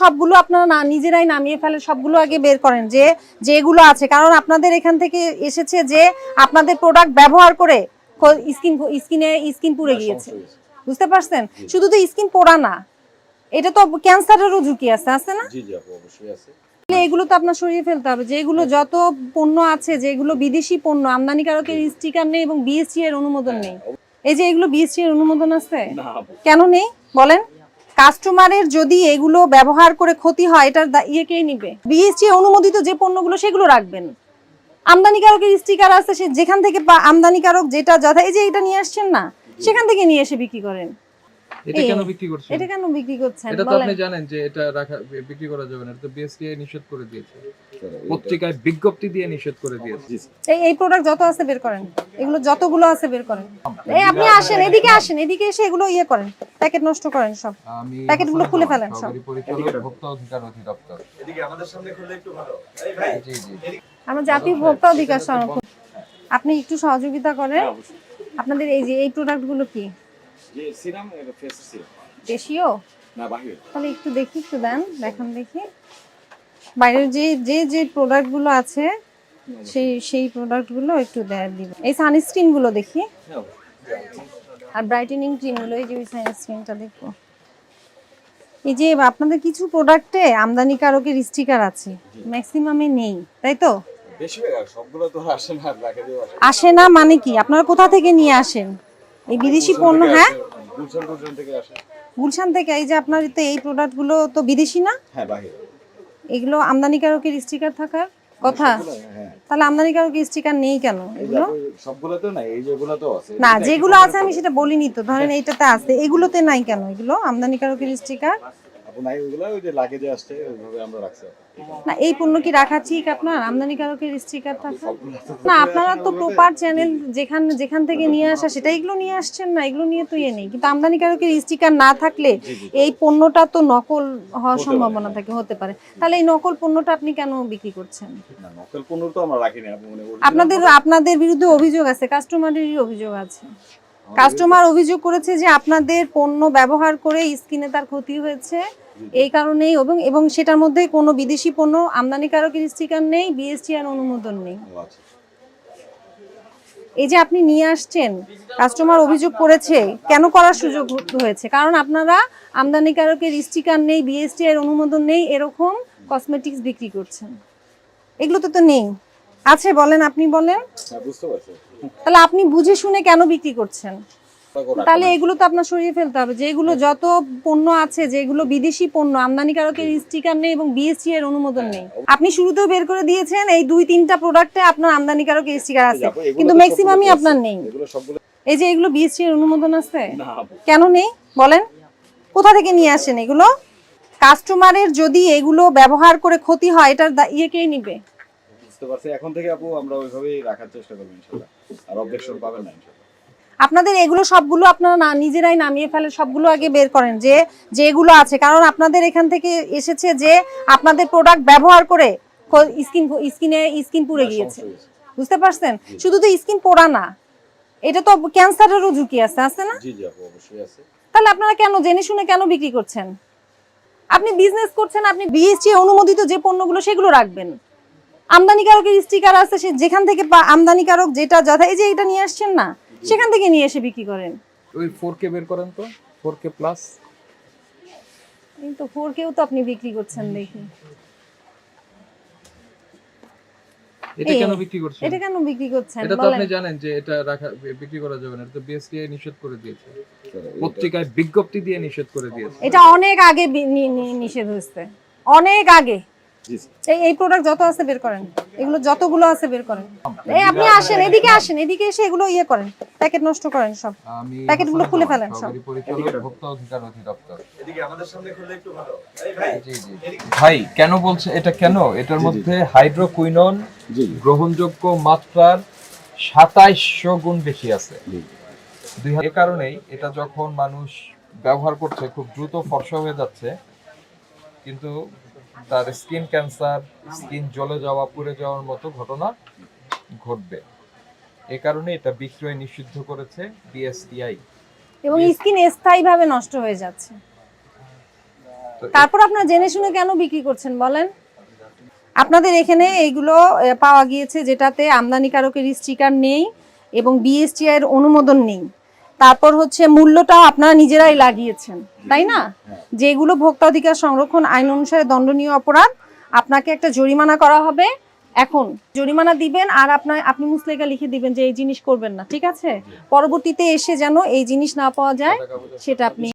সবগুলো আপনারা না নিজেরাই নামিয়ে ফেলে সবগুলো আগে বের করেন যে যেগুলো আছে। কারণ আপনাদের এখান থেকে এসেছে যে আপনাদের প্রোডাক্ট ব্যবহার করে স্কিন স্কিনে স্কিন পুড়ে গিয়েছে। বুঝতে পারছেন? শুধু তো স্কিন পোড়া না। এটা তো ক্যান্সারেরও ঝুঁকি আছে আছে না? জি জি অবশ্যই আছে। এগুলো তো আপনার সরিয়ে ফেলতে হবে। যেগুলো যত পণ্য আছে যেগুলো বিদেশি পণ্য আমদানিকারকের স্টিকার নেই এবং বিএসটি এর অনুমোদন নেই। এই যে এগুলো বিএসটি এর অনুমোদন আছে? কেন নেই? বলেন। কাস্টমারের যদি এগুলো ব্যবহার করে ক্ষতি হয়, এটার ইয়ে কে নিবে? বিএসটি অনুমোদিত যে পণ্যগুলো, সেগুলো রাখবেন। আমদানিকারকের স্টিকার আছে, সে যেখান থেকে আমদানিকারক যেটা যথা, এই যে এটা নিয়ে আসছেন না, সেখান থেকে নিয়ে এসে বিক্রি করেন। এটা কেন বিক্রি করছেন? এটা কেন বিক্রি করছেন? এটা তো আপনি জানেন যে এটা রাখা বিক্রি করা যাবে না এটা তো বিএসটিআই নিষেধ করে দিয়েছে। পত্রিকায় বিজ্ঞপ্তি দিয়ে নিষেধ করে দিয়েছে। এই এই প্রোডাক্ট যত আছে বের করেন। এগুলো যতগুলো আছে বের করেন। এই আপনি আসেন এদিকে আসেন এদিকে এসে এগুলো ইয়ে করেন প্যাকেট নষ্ট করেন সব। প্যাকেটগুলো খুলে ফেলেন সব। পরিচালক ভোক্তা অধিকার অধিদপ্তর। এদিকে আমাদের সামনে খুললে একটু ভালো। জি জি। আমরা জাতীয় ভোক্তা অধিকার সংরক্ষণ আপনি একটু সহযোগিতা করেন। হ্যাঁ, আপনাদের এই যে এই প্রোডাক্টগুলো কি? যে সিরাম এটা ফেস সিরাম। দেশীয়? না বাহিরে। তাহলে একটু দেখি একটু দেন দেখান দেখি। বাইরের যে যে যে প্রোডাক্টগুলো আছে সেই সেই প্রোডাক্টগুলো একটু দিব এই সানস্ক্রিনগুলো দেখি। হ্যাঁ আর ব্রাইটেনিং ক্রিমগুলো এই যে ওই সানস্ক্রিনটা দেখো। এই যে আপনাদের কিছু প্রোডাক্টে আমদানিকারকের স্টিকার আছে ম্যাক্সিমামে নেই তাই তো? আসে না মানে কি? আপনারা কোথা থেকে নিয়ে আসেন? এই বিদেশি পণ্য হ্যাঁ? গুলশান থেকে আসে। গুলশান থেকে এই যে আপনার তো এই প্রোডাক্টগুলো তো বিদেশি না? হ্যাঁ এগুলো আমদানিকারকের স্টিকার থাকার কথা? হ্যাঁ তাহলে আমদানিকারকের স্টিকার নেই কেন এগুলো? সবগুলো তো নাই এই যেগুলো তো আছে। না যেগুলো আছে আমি সেটা বলিনি তো ধরেন এইটাতে আছে এগুলোতে নাই কেন এগুলো? আমদানিকারকের স্টিকার নাই ওগুলো ওই যে লাগেজে আসছে ওইভাবে আমরা রাখছি না এই পণ্য কি রাখা ঠিক আপনার? আমদানিকারকের স্টিকার থাকা না আপনারা তো প্রপার চ্যানেল যেখান যেখান থেকে নিয়ে আসা সেটা এগুলো নিয়ে আসছেন না এগুলো নিয়ে তো ইয়ে নেই। কিন্তু আমদানিকারকের স্টিকার না থাকলে এই পণ্যটা তো নকল হওয়ার সম্ভাবনা থাকে হতে পারে। তাহলে এই নকল পণ্যটা আপনি কেন বিক্রি করছেন? না নকল পণ্য তো আমরা রাখি না আপু original আপনাদের আপনাদের বিরুদ্ধে অভিযোগ আছে কাস্টমারেরই অভিযোগ আছে। কাস্টমার অভিযোগ করেছে যে আপনাদের পণ্য ব্যবহার করে স্কিনে তার ক্ষতি হয়েছে এই কারণেই এবং এবং সেটার মধ্যে কোনো বিদেশি পণ্য আমদানিকারকের স্টিকার নেই বিএসটিআর অনুমোদন নেই। আচ্ছা। এই যে আপনি নিয়ে আসছেন কাস্টমার অভিযোগ করেছে কেন করার সুযোগ হয়েছে? কারণ আপনারা আমদানিকারকের স্টিকার নেই বিএসটিআর অনুমোদন নেই এরকম কসমেটিক্স বিক্রি করছেন। এগুলোতে তো তো নেই। আছে বলেন আপনি বলেন। হ্যাঁ তাহলে আপনি বুঝে শুনে কেন বিক্রি করছেন? তাহলে এগুলো তো আপনার সরিয়ে ফেলতে হবে। যেগুলো যত পণ্য আছে যেগুলো বিদেশি পণ্য আমদানিকারকের স্টিকার নেই এবং বিএসটি এর অনুমোদন নেই। আপনি শুরুতেও বের করে দিয়েছেন এই দুই তিনটা প্রোডাক্টে আপনার আমদানিকারকের স্টিকার আছে। কিন্তু ম্যাক্সিমামই আপনার নেই। এই যে এগুলো বিএসটি এর অনুমোদন আছে? কেন নেই? বলেন। কোথা থেকে নিয়ে আসেন এগুলো? কাস্টমারের যদি এগুলো ব্যবহার করে ক্ষতি হয় এটার ইয়ে কে নিবে? বুঝতে পারছি। এখন থেকে আপু আমরা ওইভাবেই রাখার চেষ্টা করব ইনশাল্লাহ। আর অবজেকশন পাবেন না আপনাদের এগুলো সবগুলো আপনারা না নিজেরাই নামিয়ে ফেলে সবগুলো আগে বের করেন যে যেগুলো আছে। কারণ আপনাদের এখান থেকে এসেছে যে আপনাদের প্রোডাক্ট ব্যবহার করে স্কিন স্কিনে স্কিন পুড়ে গিয়েছে। বুঝতে পারছেন? শুধু তো স্কিন পোড়া না। এটা তো ক্যান্সারেরও ঝুঁকি আছে আছে না? জি জি অবশ্যই আছে। তাহলে আপনারা কেন জেনে শুনে কেন বিক্রি করছেন? আপনি বিজনেস করছেন আপনি বিএসটি অনুমোদিত যে পণ্যগুলো সেগুলো রাখবেন। আমদানিকারকের স্টিকার আছে সে যেখান থেকে আমদানিকারক যেটা যথা এই যে এটা নিয়ে আসছেন না? সেখান থেকে নিয়ে এসে বিক্রি করেন। ওই ফোর কে বের করেন তো? ফোর কে প্লাস এই তো ফোর কেও তো আপনি বিক্রি করছেন দেখি। এটা কেন বিক্রি করছেন? এটা কেন বিক্রি করছেন? এটা তো আপনি জানেন যে এটা রাখা বিক্রি করা যাবে না। এটা তো বিএসটিআই নিষেধ করে দিয়েছে। পত্রিকায় বিজ্ঞপ্তি দিয়ে নিষেধ করে দিয়েছে। এটা অনেক আগে নিষেধ হয়েছে। অনেক আগে। এই এই প্রোডাক্ট যত আছে বের করেন। এগুলো যতগুলো আছে বের করেন। এই আপনি আসেন এদিকে আসেন এদিকে এসে এগুলো ইয়ে করেন প্যাকেট নষ্ট করেন সব। প্যাকেটগুলো খুলে ফেলেন সব। ভোক্তা অধিকার অধিদপ্তর। এদিকে আমাদের সামনে খুললে একটু ভালো। জি জি। ভাই কেন বলছে এটা কেন? এটার মধ্যে হাইড্রোকুইনন গ্রহণযোগ্য মাত্রার সাতাইশশো গুণ বেশি আছে। দুই এ কারণেই এটা যখন মানুষ ব্যবহার করছে খুব দ্রুত ফর্সা হয়ে যাচ্ছে। কিন্তু তার স্কিন ক্যান্সার স্কিন জ্বলে যাওয়া পুড়ে যাওয়ার মতো ঘটনা ঘটবে। এ কারণে এটা বিক্রয় নিষিদ্ধ করেছে বিএসটিআই এবং স্কিন স্থায়ীভাবে নষ্ট হয়ে যাচ্ছে। তারপর আপনারা জেনে শুনে কেন বিক্রি করছেন বলেন? আপনাদের এখানে এইগুলো পাওয়া গিয়েছে যেটাতে আমদানিকারকের স্টিকার নেই এবং বিএসটিআই এর অনুমোদন নেই। তারপর হচ্ছে মূল্যটা আপনারা নিজেরাই লাগিয়েছেন তাই না? যেগুলো ভোক্তা অধিকার সংরক্ষণ আইন অনুসারে দণ্ডনীয় অপরাধ আপনাকে একটা জরিমানা করা হবে। এখন জরিমানা দিবেন আর আপনার আপনি মুসলেকা লিখে দিবেন যে এই জিনিস করবেন না ঠিক আছে? পরবর্তীতে এসে যেন এই জিনিস না পাওয়া যায় সেটা আপনি